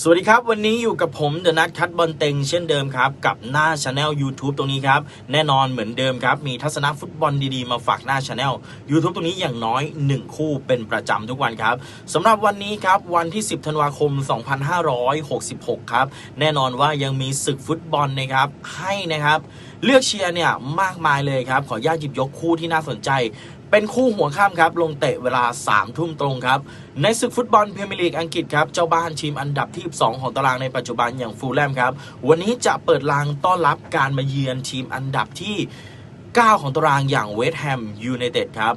สวัสดีครับ วันนี้อยู่กับผมเดอะนัทคัตบอลเต็งเช่นเดิมครับ กับหน้าช anel YouTube ตรงนี้ครับ แน่นอนเหมือนเดิมครับ มีทัศนะฟุตบอลดีๆ มาฝากหน้าช anel YouTube ตรงนี้อย่างน้อย 1 คู่เป็นประจำทุกวันครับสำหรับวันนี้ครับ วันที่ 10 ธันวาคม 2566 ครับ แน่นอนว่ายังมีศึกฟุตบอลนะครับ ให้นะครับ เลือกเชียร์เนี่ยมากมายเลยครับ ขออนุญาตหยิบยกคู่ที่น่าสนใจ เป็นคู่หัวข้ามครับ ลงเตะเวลา3ทุ่มตรงครับ ในศึกฟุตบอลพรีเมียร์ลีกอังกฤษครับ เจ้าบ้านทีมอันดับที่ 2 ของตารางในปัจจุบันอย่างฟูลแลมครับ วันนี้จะเปิดลางต้อนรับการมาเยือนทีมอันดับที่ 9 ของตารางอย่างเวสต์แฮมยูไนเต็ดครับ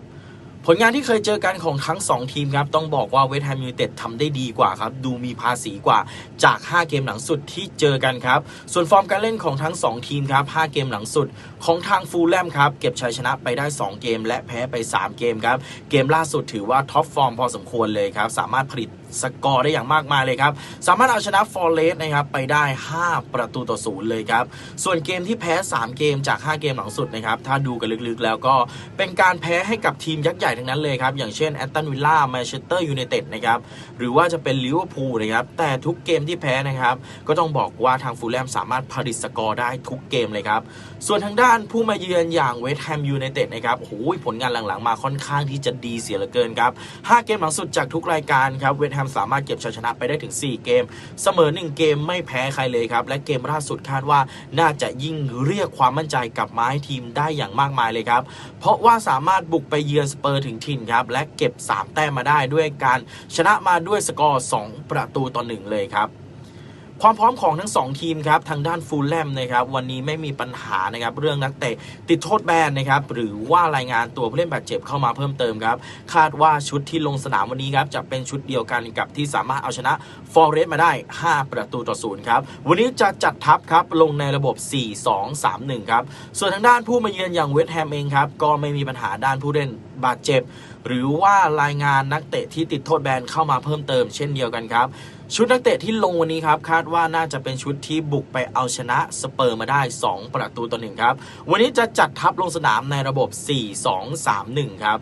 ผลงานที่เคยเจอกันของทั้ง 2 ทีมครับ ต้องบอกว่าเวสต์แฮมยูไนเต็ดทำได้ดีกว่าครับ ดูมีภาษีกว่าจาก 5 เกมหลังสุดที่เจอกันครับ ส่วนฟอร์มการเล่นของทั้ง 2 ทีมครับ 5 เกมหลังสุดของทางฟูลแลมครับ เก็บชัยชนะไปได้ 2 เกม และแพ้ไป 3 เกมครับ เกมล่าสุดถือว่าท็อปฟอร์มพอสมควรเลยครับ สามารถผลิต สกอร์ได้อย่างมากมายเลยครับ สามารถเอาชนะฟอร์เรสนะครับไปได้ 5 ประตูต่อศูนย์เลยครับ ส่วนเกมที่แพ้ 3 เกมจาก 5 เกมหลังสุดนะครับ ถ้าดูกันลึกๆแล้วก็เป็นการแพ้ให้กับทีมยักษ์ใหญ่ทั้งนั้นเลยครับ อย่างเช่นแอตตันวิลล่าแมนเชสเตอร์ยูไนเต็ดนะครับ หรือว่าจะเป็นลิเวอร์พูลนะครับ แต่ทุกเกมที่แพ้นะครับ ก็ต้องบอกว่าทางฟูลแลมสามารถผลิตสกอร์ได้ทุกเกมเลยครับ ส่วนทางด้านผู้มาเยือนอย่างเวสต์แฮมยูไนเต็ดนะครับโอ้โหผลงานหลังๆมาค่อนข้างที่จะดีเสียเหลือเกินครับ5เกมหลังสุดจากทุกรายการครับเวสต์แฮมสามารถเก็บชัยชนะไปได้ถึง 4 เกม เสมอ 1 เกมไม่แพ้ใครเลยครับ และเกมล่าสุดคาดว่าน่าจะยิ่งเรียกความมั่นใจกลับมาให้ทีมได้อย่างมากมายเลยครับ เพราะว่าสามารถบุกไปเยือนสเปอร์ถึงถิ่นครับ และเก็บ 3 แต้มมาได้ด้วยการชนะมาด้วยสกอร์ 2 ประตูต่อ 1 เลยครับ ความพร้อมของทั้ง 2 ทีมครับทางด้านฟูลแลมนะครับวันนี้ไม่มีปัญหานะครับเรื่องนักเตะติดโทษแบนนะครับหรือว่ารายงานตัวผู้เล่นบาดเจ็บเข้ามาเพิ่มเติมครับคาดว่าชุดที่ลงสนามวันนี้ครับจะเป็นชุดเดียวกันกับที่สามารถเอาชนะฟอร์เรสมาได้ 5 ประตูต่อศูนย์ครับวันนี้จะจัดทัพครับลงในระบบ 4-2-3-1 ครับส่วนทางด้านผู้มาเยือนอย่างเวสต์แฮมเองครับก็ไม่มีปัญหาด้านผู้เล่นบาดเจ็บ หรือว่ารายงานนักเตะที่ติดโทษแบนเข้ามาเพิ่มเติมเช่นเดียวกันครับชุดนักเตะที่ลงวันนี้ครับคาดว่าน่าจะเป็นชุดที่บุกไปเอาชนะสเปอร์มาได้ 2 ประตูต่อหนึ่งครับ วันนี้จะจัดทัพลงสนามในระบบ 4-2-3-1 ครับ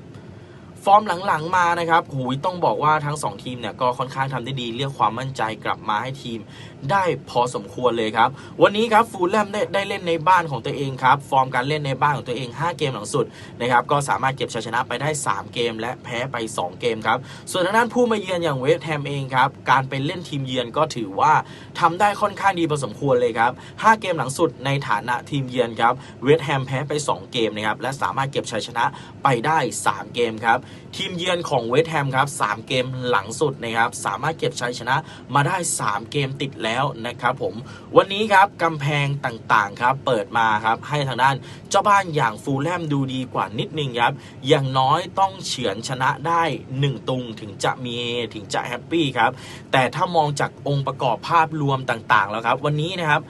ฟอร์มหลังๆมานะครับหูยต้องบอกว่าทั้ง 2 ทีมเนี่ยก็ค่อนข้างทำได้ดีเรียกความมั่นใจกลับมาให้ทีมได้พอสมควรเลยครับ วันนี้ครับฟูลแลมได้ได้เล่นในบ้านของตัวเองครับ ฟอร์มการเล่นในบ้านของตัวเอง 5 เกมหลังสุดนะครับก็สามารถเก็บชัยชนะไปได้ 3 เกม และแพ้ไป 2 เกมครับ ส่วนทางด้านผู้มาเยือนอย่างเวสต์แฮมเองครับ การไปเล่นทีมเยือนก็ถือว่าทำได้ค่อนข้างดีพอสมควรเลยครับ 5 เกมหลังสุดในฐานะทีมเยือนครับ เวสต์แฮมแพ้ไป 2 เกมนะครับและสามารถเก็บชัยชนะไปได้ 3 เกมครับทีมเยือนของเวสต์แฮมครับ3เกมหลังสุดนะครับสามารถเก็บชัยชนะมาได้ 3 เกมติดแล้วนะครับผมวันนี้ครับกำแพงต่างๆครับเปิดมาครับให้ทางด้านเจ้าบ้านอย่างฟูลแลมดูดีกว่านิดนึงครับอย่างน้อยต้องเฉือนชนะได้ 1 ตุงถึงจะมีถึงจะแฮปปี้ครับแต่ถ้ามองจากองค์ประกอบภาพรวมต่างๆแล้วครับ วันนี้นะครับ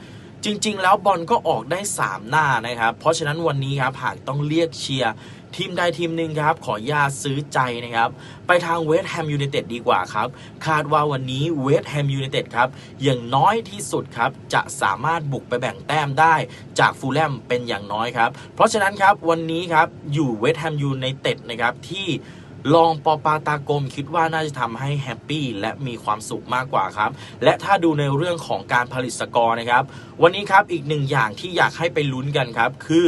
จริง ๆ แล้วบอลก็ออกได้ 3 หน้านะครับ เพราะฉะนั้นวันนี้ครับหากต้องเรียกเชียร์ทีมใดทีมหนึ่งครับ ขอญาตซื้อใจนะครับ ไปทางเวสต์แฮมยูไนเต็ดดีกว่าครับ คาดว่าวันนี้เวสต์แฮมยูไนเต็ดครับ อย่างน้อยที่สุดครับ จะสามารถบุกไปแบ่งแต้มได้จากฟูลแลมเป็นอย่างน้อยครับ เพราะฉะนั้นครับวันนี้ครับอยู่เวสต์แฮมยูไนเต็ดนะครับที่ ลองปอปาตากลมคิดว่าน่าจะทำให้แฮปปี้และมีความสุขมากกว่าครับ และถ้าดูในเรื่องของการผลิตสกอร์นะครับ วันนี้ครับอีกหนึ่งอย่างที่อยากให้ไปลุ้นกันครับ คือ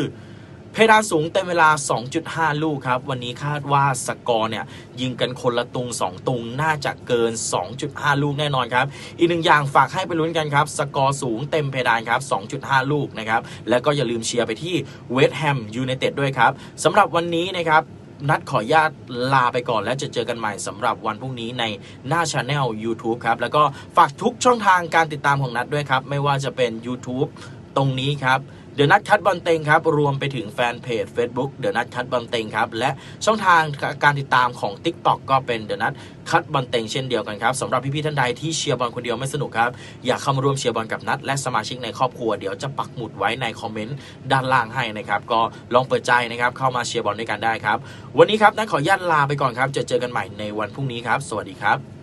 เพดานสูงเต็มเวลา 2.5 ลูกครับ วันนี้คาดว่าสกอร์เนี่ย ยิงกันคนละตุง 2 ตุง น่าจะเกิน 2.5 ลูกแน่นอนครับ อีกหนึ่งอย่างฝากให้ไปลุ้นกันครับ สกอร์สูงเต็มเพดานครับ 2.5 ลูกนะครับ แล้วก็อย่าลืมเชียร์ไปที่เวสต์แฮมยูไนเต็ดด้วยครับสำหรับวันนี้นะครับ นัดขออนุญาตลาไปก่อน และจะเจอกันใหม่สำหรับวันพรุ่งนี้ในหน้าช anel YouTube ครับ แล้วก็ฝากทุกช่องทางการติดตามของนัดด้วยครับ ไม่ว่าจะเป็น YouTube ตรงนี้ครับ เดี๋ยวนัดคัดบอลเต็งครับ รวมไปถึงแฟนเพจ Facebook เดี๋ยวนัดคัดบอลเต็งครับ และช่องทางการติดตามของ TikTok ก็เป็นเดี๋ยวนัดคัดบอลเต็งเช่นเดียวกันครับสำหรับพี่ๆท่านใดที่เชียร์บอลคนเดียวไม่สนุกครับ อยากเข้ามาร่วมเชียร์บอลกับนัดและสมาชิกในครอบครัวเดี๋ยวจะปักหมุดไว้ในคอมเมนต์ด้านล่างให้นะครับ ก็ลองเปิดใจนะครับเข้ามาเชียร์บอลด้วยกันได้ครับ วันนี้ครับนัดขออนุญาตลาไปก่อนครับจะเจอกันใหม่ในวันพรุ่งนี้ครับ สวัสดีครับ